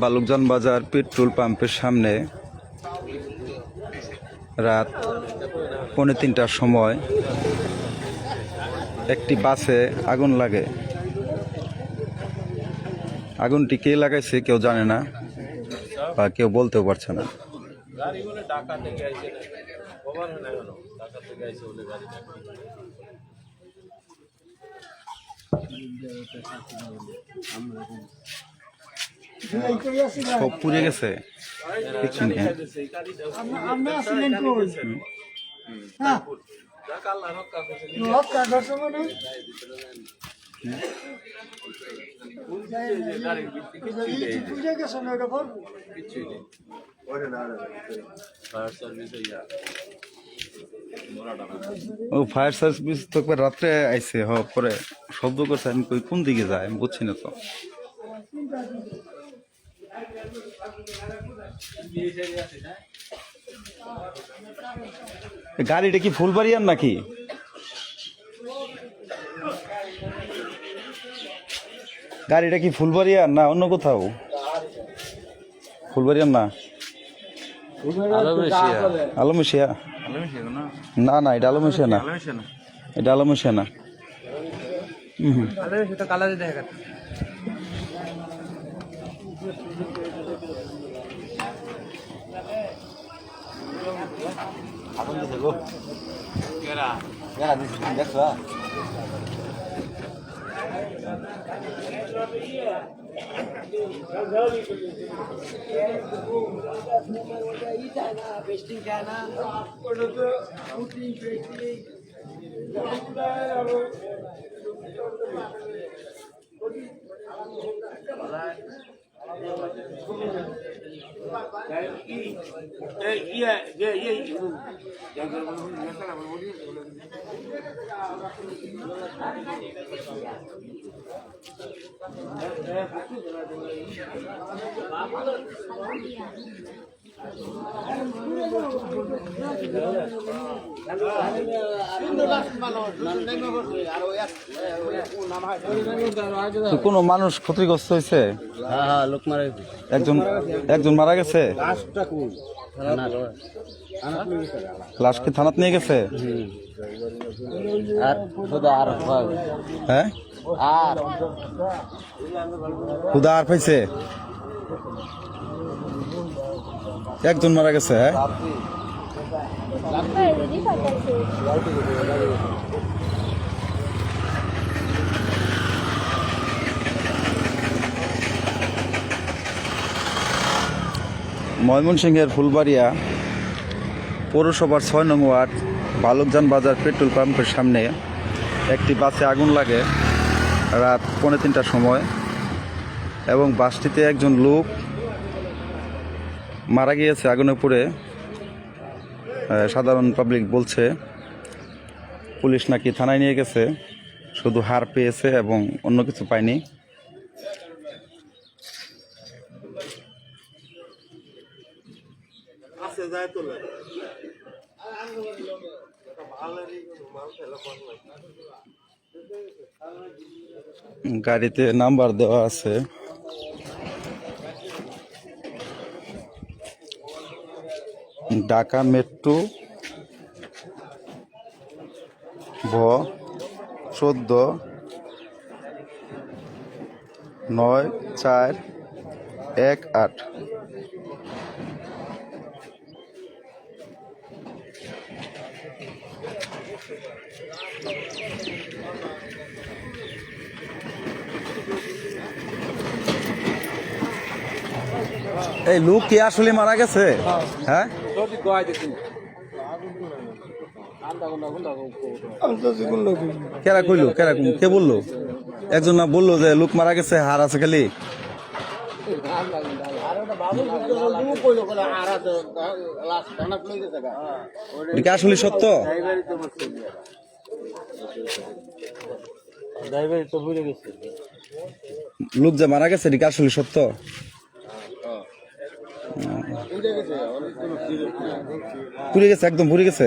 বালুকজান বাজার পেট্রোল পাম্পের সামনে রাত পৌনে তিনটার সময় একটি বাসে আগুন লাগে। আগুনটি কে লাগাইছে কেউ জানে না বা কেউ বলতেও পারছে না। থেকে আইছে থেকে আইছে বলে গাড়ি সব পুড়ে গেছে। কই হ্যাঁ। ফায়ার সার্ভিস ও ফায়ার সার্ভিস তো একবার রাত্রে আইছে, হ, পরে শব্দ করছে, আমি কই, কোন দিকে যায়? আমি বুঝছি না তো। গাড়িটা কি ফুলবাড়িয়ার নাকি? গাড়িটা কি ফুলবাড়িয়ার না অন্য কোথাও? ফুলবাড়িয়ার না? আলমেশিয়া। না? না এটা আলমেশিয়া না। এটা আলমেশিয়া না। হুম হুম তো কোনো মানুষ ক্ষতিগ্রস্ত হয়েছে হ্যাঁ হ্যাঁ মানুষ ক্ষতিগ্রস্ত গেছে একজন একজন মারা গেছে? লাশ কি থানাত নিয়ে গেছে? হয়? হ্যাঁ আর খুদা আর পাইছে? একজন মারা গেছে হ্যাঁ? ময়মনসিংহের ফুলবাড়িয়া পৌরসভার ছয় নং ওয়ার্ড বালকজান বাজার পেট্রোল পাম্পের সামনে একটি বাসে আগুন লাগে রাত পৌনে তিনটার সময় এবং বাসটিতে একজন লোক মারা গিয়েছে আগুনে পড়ে সাধারণ পাবলিক বলছে পুলিশ নাকি থানায় নিয়ে গেছে শুধু হার পেয়েছে এবং অন্য কিছু পায়নি। গাড়িতে নাম্বার দেওয়া আছে। ঢাকা মেট্রো ভ চোদ্দ নয় চার এক আট। এই লোক কি আসলে মারা গেছে? হ্যাঁ? কেরা কইলো? কেরা কে বলল? একজন না বলল যে লোক মারা গেছে হার আছে খালি। এটা কি আসলে সত্য? ড্রাইভার তো ভুলে গেছে। লোক যে মারা গেছে এটা কি আসলে সত্য? পুড়ে গেছে একদম পুড়ে গেছে?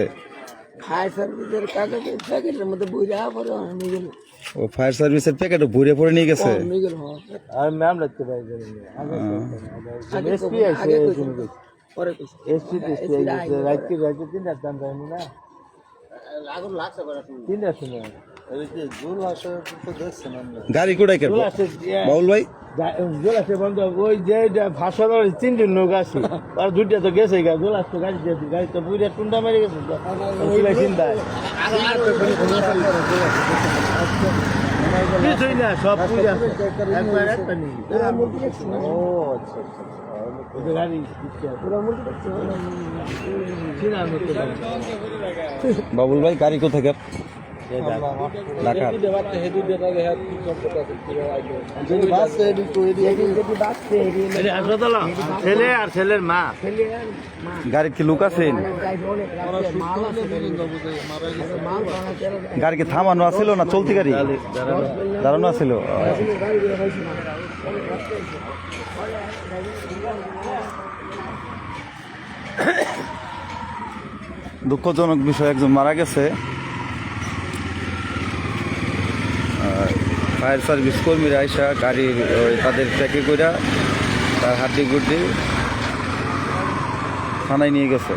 ফায়ার সার্ভিসের কাগজের প্যাকেটের মধ্যে বইরা পরে নিয়ে গেল ও ফায়ার সার্ভিসের প্যাকেটে ভরে পরে নিয়ে গেছে? নিয়ে গেল আর ম্যাম লাগতে পারি এসপি আছে পরে কইছে। এসপি টেসপি আছে রাইতে রাইতে তিনটা দাম পাইনি না? তিনটা শুনে গাড়ি কোটাই কেন? বাউল ভাই? জোলাসে বন্ধ ওই যে ভাষণ তিনটে লোক আছে আর দুইটা তো গেছে গা জোলাস তো গাড়ি দিয়েছে গাড়ি তো বুঝে টুন্ডা মেরে গেছে তো ওগুলা চিন্তায় কিছুই না সব পুজো আছে। একবার একটা নেই ও আচ্ছা আচ্ছা মতো বাবুল ভাই গাড়ি কোথায় ছেলে আর ছেলের মা গাড়ি কি লোক আছেন গাড়ি কি থামানো আছিল না চলতি গাড়ি দাঁড়ানো আছিল দুঃখজনক বিষয়, একজন মারা গেছে। ফায়ার সার্ভিস কর্মীরা আইসা গাড়ির তাদের ট্যাকে করা তার হাড্ডি গুড্ডি থানায় নিয়ে গেছে।